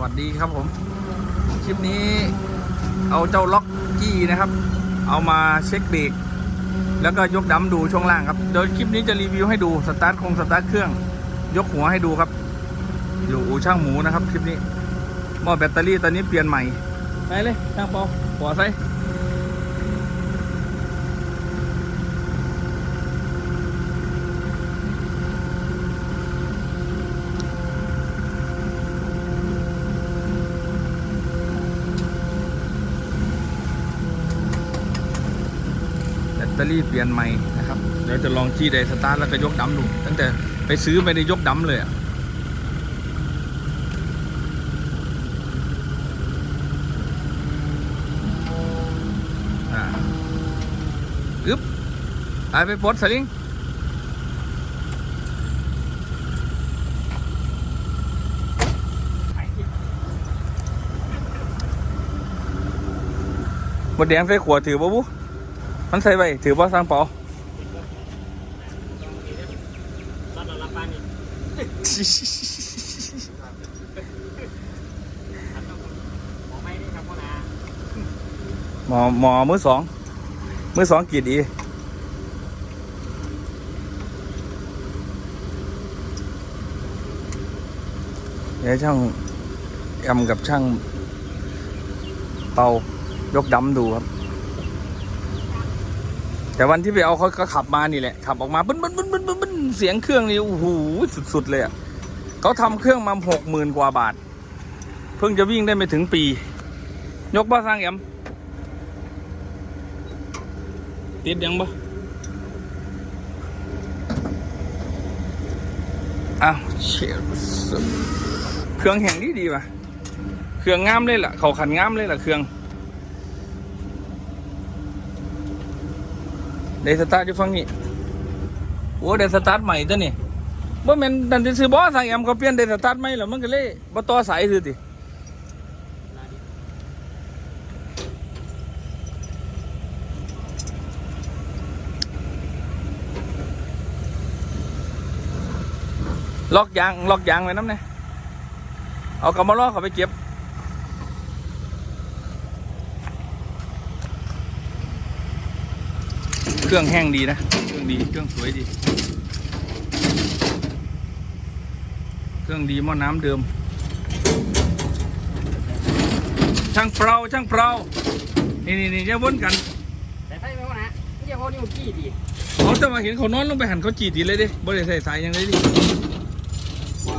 วัสดีครับผม คลิปนี้เอาเจ้าล็อกกี้นะครับ เอามาเช็คเบรกแล้วก็ยกดัมดูช่วงล่างครับเดี๋ยวคลิปนี้จะรีวิวให้ดูสตาร์ทคงสตาร์ทเครื่อง ยกหัวให้ดูครับ อยู่อู่ช่างหมูนะครับ คลิปนี้หม้อแบตเตอรี่ตอนนี้เปลี่ยนใหม่ไปเลยช่างเปาหัวใส่ ตเตอรี่เปลี่ยนใหม่นะครับเดี๋ยวจะลองจี้ไดสตาร์ทแล้วก็ยกดัมดูตั้งแต่ไปซื้อไม่ได้ยกดัมเลยอะอ่าอึ๊บไปไปปลดสลิงหมดแดงใส่ขวดถือบ่บุ มันใส่ไปถือบ่สร้างเปารับรับป้านี่หมอมอนาหมอหมอมือสองมือสองกีดอีเดี๋ยวช่างแอมกับช่างเป่ายกดำดูครับ แต่วันที่ไปเอาเขาก็ขับมานี่แหละขับออกมาบึ้นบึ้นบึ้นบึ้นบึ้นบึนเสียงเครื่องนี่โอ้โหสุด ๆ เลยอะเขาทำเครื่องมาหกหมื่นกว่าบาท เพิ่งจะวิ่งได้ไม่ถึงปี ยกบ้าสร้างแอมติดยังบ่อ้าวเชียเครื่องแห่งดีดีป่ะเครื่องงามเลยล่ะ เขาขันงามเลยล่ะเครื่อง เดสตาร์ทอยู่ฝั่งนี้โอ้เดสตาร์ทใหม่ตัวนี่บ่แม่นดันซื้อบอสสั่งแอมเขาเปลี่ยนเดสตาร์ทใหม่แล้วมันก็เลยบ่ต่อสายซื้อติล็อกยางล็อกยางไว้น้ำเนี่ยเอากำมาล็อกเขาไปเก็บ เครื่องแห้งดีนะ เครื่องดี เครื่องสวยดี เครื่องดีหม้อน้ำเดิม ช่างเปล่าช่างเปล่านี่นี่นี่จะวนกันแต่ไทยไม่พ่อนะไม่ใช่พ่อนี่มันขี้ดีเขาจะมาเห็นเขานอนลงไปหันเขาจีดีเลยดิบ่ได้ใส่สายหยังเลยดิ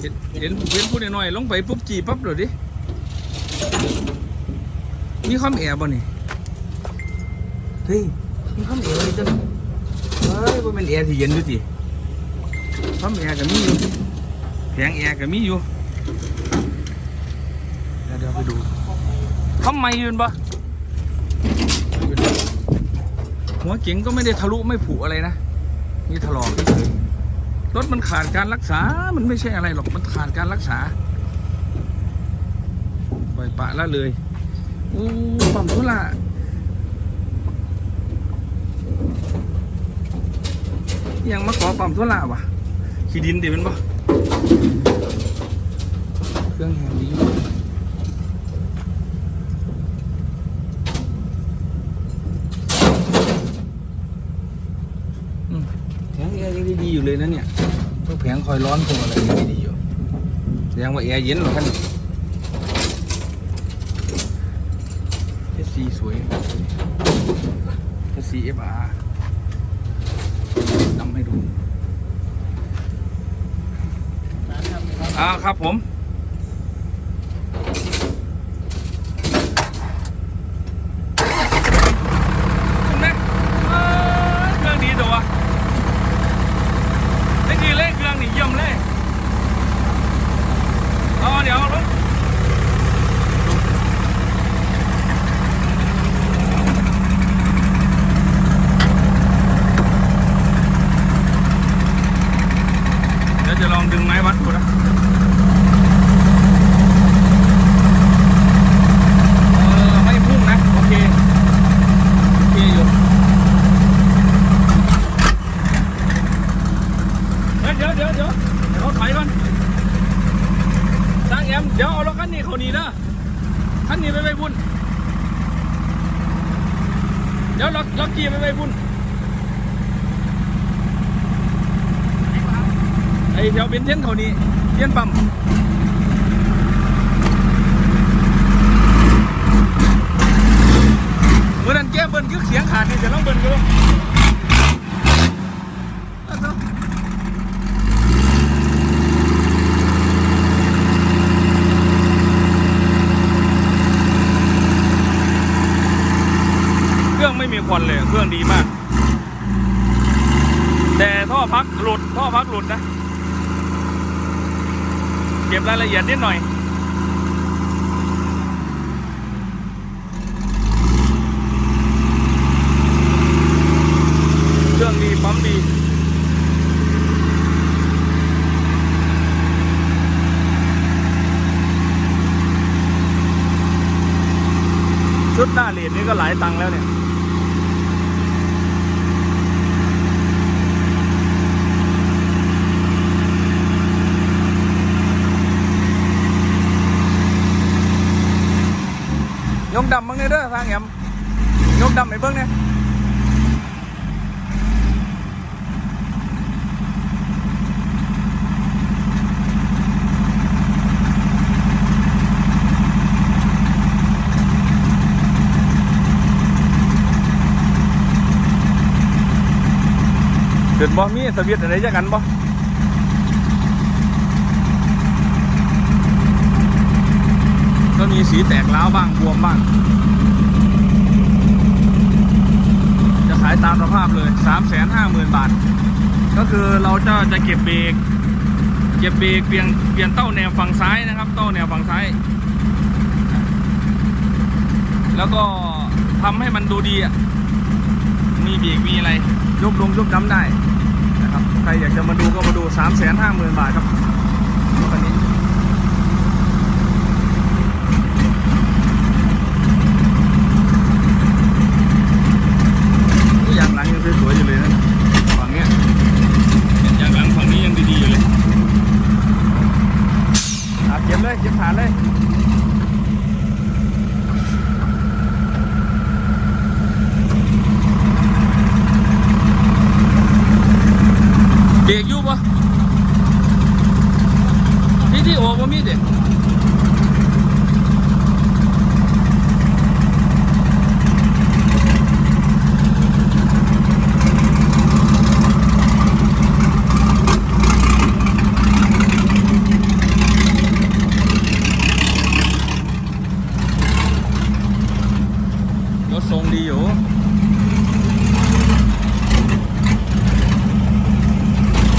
เห็นเห็นเห็นพูดน้อยๆลงไปปุ๊บจีปั๊บเลยดิ มีความแอร์บ่นี่เฮ้ย มีความแอร์เลยจ้ะเฮ้ยว่ามันแอร์ที่เย็นอยู่สิความแอร์ก็มีอยู่แผงแอร์ก็มีอยู่เดี๋ยวเดี๋ยวไปดูทำไมยืนปะหัวเก๋งก็ไม่ได้ทะลุไม่ผุอะไรนะนี่ถลอกเฉยรถมันขาดการรักษา มันไม่ใช่อะไรหรอก มันขาดการรักษา ปล่อยปะละเลย อู้ปั๊มทุละ ยังมาขอปั๊มทุละวะขี้ดินดิมันปะเครื่องแห่งดีอยู่อืมแผงแอร์ยังดีอยู่เลยนะเนี่ยพวกแผงคอยร้อนพวกอะไรยังดีอยู่แสดงว่าแอร์เย็นเหรอท่านเอสซีสวยเอสซีเอฟอาร์ ทำให้ดูอ่าครับผม เห็นไหมเอ้ยเครื่องดีตัววะนี่คือเล่นเครื่องนี่เยี่ยมเลยเอาเดี๋ยวรถเดี๋ยวจะลองดึงไม้วัดดูนะ เอารถคันนี้เขาหนีเด้อคันนี้ไปไปบุญเดี๋ยวล็อกล็อกกี้ไปไปบุญไอ้แถวเบนเทียนเขานี้เทียนปั๊มเมื่อนั้นแก้เบิ้ลคือเสียงขาดนี่จะต้องเบิ้ลอยู่เครื่องไม่มีควันเลย เครื่องดีมาก แต่ท่อพักหลุด ท่อพักหลุดนะ ก็บรายละเอียดนิดหน่อยเครื่องดีปั๊มดีชุดหน้าเหรียญนี่ก็หลายตังค์แล้วเนี่ย ยกดำบ้างเนี่ยเด้อทางแหมยกดำให้เบิ่งเนี่ยเกิดบ่มีสวิตช์อะไรจังกันบ่ มีสีแตกร้าวบ้างบวมบ้าง จะขายตามสภาพเลย 3 5 0 0 0 0 บาท ก็คือเราจะจะเก็บเบรก เก็บเบรกเปลี่ยนเปลี่ยนเต้าแนวฝั่งซ้ายนะครับ เต้าแนวฝั่งซ้าย แล้วก็ทำให้มันดูดีอะ มีเบรกมีอะไรยกลงยกน้ำได้นะครับ ใครอยากจะมาดูก็มาดู 3 5 0 0 0 0 บาทครับคันนี้ ยางหลังยังสวยๆอยู่เลยนะฝั่งเนี้ยยางหลังฝั่งนี้ยังดีๆอยู่เลยอะเก็บเลยเก็บฐานเลยเบรกอยู่ปะที่ที่โอ้บ่มีเด็กรถทรงดีอยู่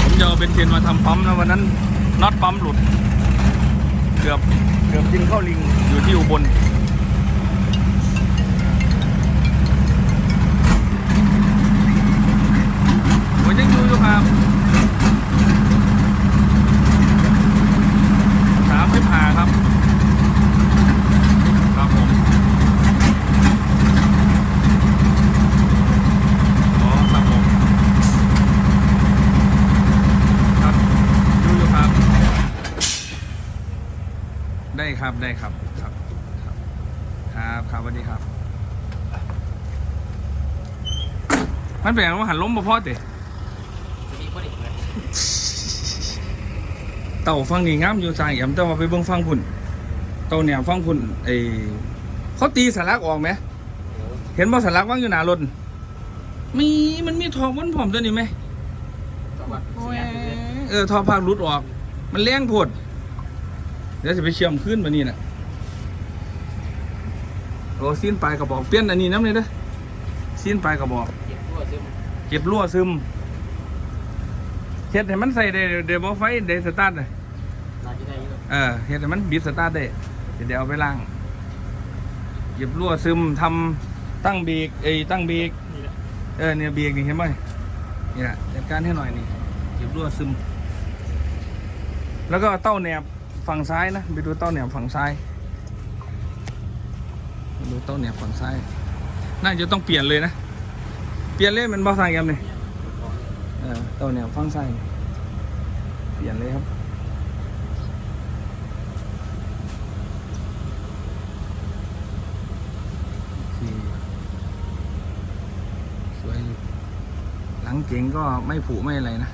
ผมจะเอาเป็นเทนมาทำปั๊มนะวันนั้นน็อตปั๊มหลุด เกือบเกือบยิงข้าวลิงอยู่ที่อุบลผมยังอยู่อยู่ครับสามสิบห้าครับ ครับผม อ๋อครับผม ครับดูอยู่ครับ ได้ครับได้ครับครับ ครับครับครับสวัสดีครับ มันแปลว่าหันล้มบ่พอเตะมีคนอีกเลยเต่าฟังนี่งามอยู่ใจแอมแต่ว่าไปเบิ่งฟังพุ่นเต่าเนี่ยฟังพุ่นไอเขาตีสลักออกไหม เห็นบ่สลักวางอยู่หน้ารถมีมันมีทองมันผอมตัวนี้ไหม จังหวัดเสียเลยเออทอภาคหลุดออก มันแรงโพดเดี๋ยวจะไปเชื่อมขึ้นมานี่น่ะโอ้ซีนปลายกระบอกเปลี่ยนอันนี้น้ำเลยเด้อซีนปลายกระบอก เก็บตัวซึมเก็บรั่วซึมเฮ็ดให้มันใส่ได้เดี๋ยวบ่ไฟเดี๋ยวสตาร์ทเลยน่าจะได้อยู่เออเฮ็ดให้มันบิดสตาร์ทได้เดี๋ยวเอาไปล้างเก็บรั่วซึมทำตั้งเบรกเอ้ยตั้งเบรกนี่แหละเออเนี่ยเบรกนี่เห็นไหมนี่แหละจัดการให้หน่อยนี่เก็บรั่วซึม แล้วก็เต้าแหนบ ฝั่งซ้ายนะไปดูเต้าเหนียมฝั่งซ้ายดูเต้าเหนียมฝั่งซ้าย น่าจะต้องเปลี่ยนเลยนะ เปลี่ยนเลยมันบอสายกังไงเต้าเหนียมฝั่งซ้ายเปลี่ยนเลยครับสวยหลังเก่งก็ไม่ผุไม่อะไรนะ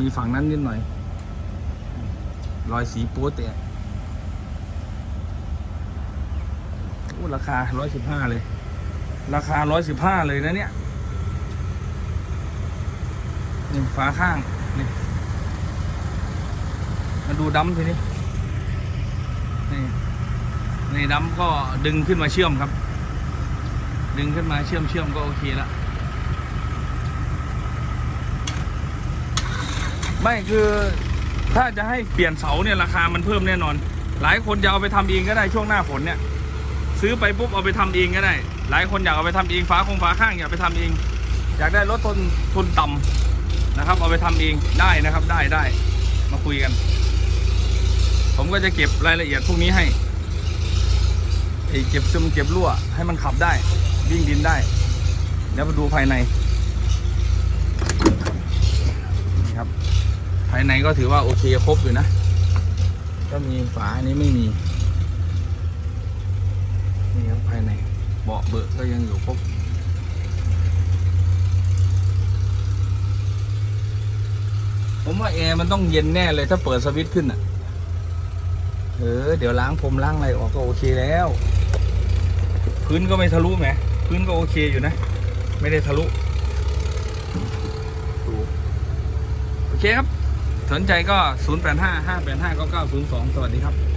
มีฝั่งนั้นนิดหน่อย รอยสีโป๊แตกโอ้ราคาร้อยสิบห้าเลย ราคาร้อยสิบห้าเลยนะเนี่ยนี่ฝาข้าง นี่มาดูดัมทีนี้นี่นี่ดัมก็ดึงขึ้นมาเชื่อมครับ ดึงขึ้นมาเชื่อมเชื่อมก็โอเคแล้วไม่คือ ถ้าจะให้เปลี่ยนเสาเนี่ยราคามันเพิ่มแน่นอน หลายคนจะเอาไปทำเองก็ได้ช่วงหน้าฝนเนี่ยซื้อไปปุ๊บเอาไปทำเองก็ได้ หลายคนอยากเอาไปทำเองฝาคงฝาข้างอยากไปทำเอง อยากได้รถทนทุนต่ำนะครับ เอาไปทำเองได้นะครับได้ได้มาคุยกัน ผมก็จะเก็บรายละเอียดพวกนี้ให้เก็บซึมเก็บรั่วให้มันขับได้วิ่งดินได้ แล้วมาดูภายในครับ ภายในก็ถือว่าโอเคครบอยู่นะ ก็มีฝาอันนี้ไม่มี นี่ครับภายในเบาะเบอะก็ยังอยู่ครบผมว่าแอร์มันต้องเย็นแน่เลยถ้าเปิดสวิตช์ขึ้นอะ เออ เดี๋ยวล้างผมล้างอะไรออกก็โอเคแล้ว พื้นก็ไม่ทะลุแหมพื้นก็โอเคอยู่นะ ไม่ได้ทะลุ โอเคครับ สนใจก็ 0 8 5 5 8 5 9 9 0 2 สวัสดีครับ